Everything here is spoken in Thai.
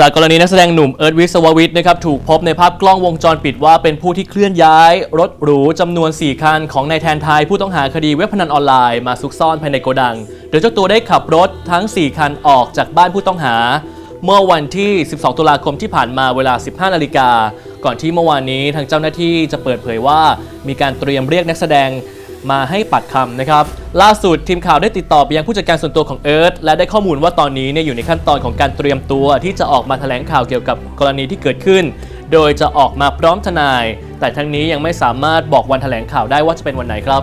จากกรณีนักแสดงหนุ่มเอิร์ธวิศววิทย์นะครับถูกพบในภาพกล้องวงจรปิดว่าเป็นผู้ที่เคลื่อนย้าย รถหรูจำนวน 4 คัน ของนายแทนไทยผู้ต้องหาคดีเว็บพนันออนไลน์มาซุกซ่อนภายในโกดัง โดยเจ้าตัวได้ขับรถทั้ง 4 คันออกจากบ้านผู้ต้องหา เมื่อวันที่ 12 ตุลาคมที่ผ่านมาเวลา 15 นาฬิกา ก่อนที่เมื่อวานนี้ทางเจ้าหน้าที่จะเปิดเผยว่า มีการเตรียมเรียกนักแสดง มาให้ปัดคำนะครับ ล่าสุดทีมข่าวได้ติดต่อไปยังผู้จัดการส่วนตัวของเอิร์ธและได้ข้อมูลว่าตอนนี้เนี่ยอยู่ในขั้นตอนของการเตรียมตัว ที่จะออกมาแถลงข่าวเกี่ยวกับกรณีที่เกิดขึ้น โดยจะออกมาพร้อมทนาย แต่ทั้งนี้ยังไม่สามารถบอกวันแถลงข่าวได้ว่าจะเป็นวันไหนครับ